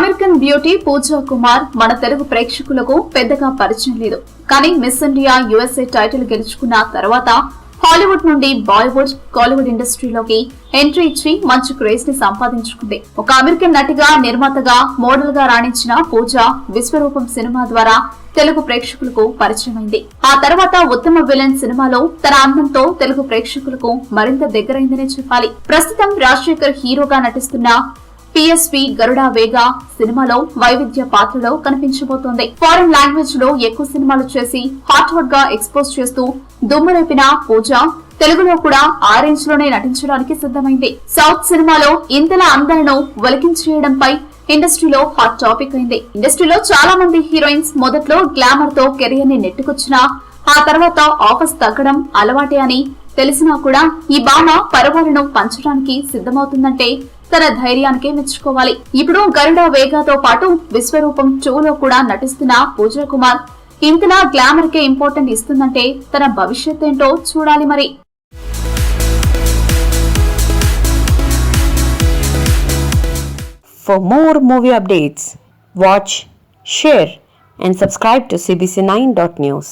Beauty పూజా కుమార్ మన తెలుగు ప్రేక్షకులకు పెద్దగా పరిచయం లేదు. కానీ మిస్ ఇండియా యుఎస్ఏ టైటిల్ గెలుచుకున్న తర్వాత హాలీవుడ్ నుండి బాలీవుడ్ కాలీవుడ్ ఇండస్ట్రీలోకి ఎంట్రీ ఇచ్చి మంచి క్రేజ్ని సంపాదించుకుంది. ఒక అమెరికన్ నటిగా నిర్మాతగా మోడల్గా రాణించిన పూజ విశ్వరూపం సినిమా ద్వారా తెలుగు ప్రేక్షకులకు పరిచయమైంది. ఆ తర్వాత ఉత్తమ విలన్ సినిమాలో తన అందంతో తెలుగు ప్రేక్షకులకు మరింత దగ్గరైందనే చెప్పాలి. ప్రస్తుతం రాజశేఖర్ హీరోగా నటిస్తున్న పిఎస్పి గరుడా వేగా సినిమాలో వైవిధ్య పాత్రలో కనిపించబోతోంది. ఫారెన్ లాంగ్వేజ్లో ఎక్కువ సినిమాలు చేసి హాట్వర్డ్గా ఎక్స్పోజ్ చేస్తూ దుమ్మురేపిన పూజ తెలుగులో కూడా ఆ రేంజ్లోనే నటించడానికి సిద్ధమైంది. సౌత్ సినిమాలో ఇంతలా అందాలను ఒలికించేయడంపై ఇండస్ట్రీలో హాట్ టాపిక్ అయింది. ఇండస్ట్రీలో చాలా మంది హీరోయిన్స్ మొదట్లో గ్లామర్తో కెరియర్ని నెట్టుకొచ్చినా ఆ తర్వాత ఆఫర్స్ తగ్గడం అలవాటే అని తెలిసినా కూడా ఈ భామ పరవాలను పంచడానికి సిద్ధమవుతుందంటే తన ధైర్యానికే మెచ్చుకోవాలి ఇప్పుడు గరుడ వేగాతో పాటు విశ్వరూపం టూలో కూడా నటిస్తున్న పూజా కుమార్ ఇంతలా గ్లామర్ కే ఇంపార్టెంట్ ఇస్తుందంటే తన భవిష్యత్ ఏంటో చూడాలి మరి For more movie updates, watch, share, and subscribe to CBC9.News.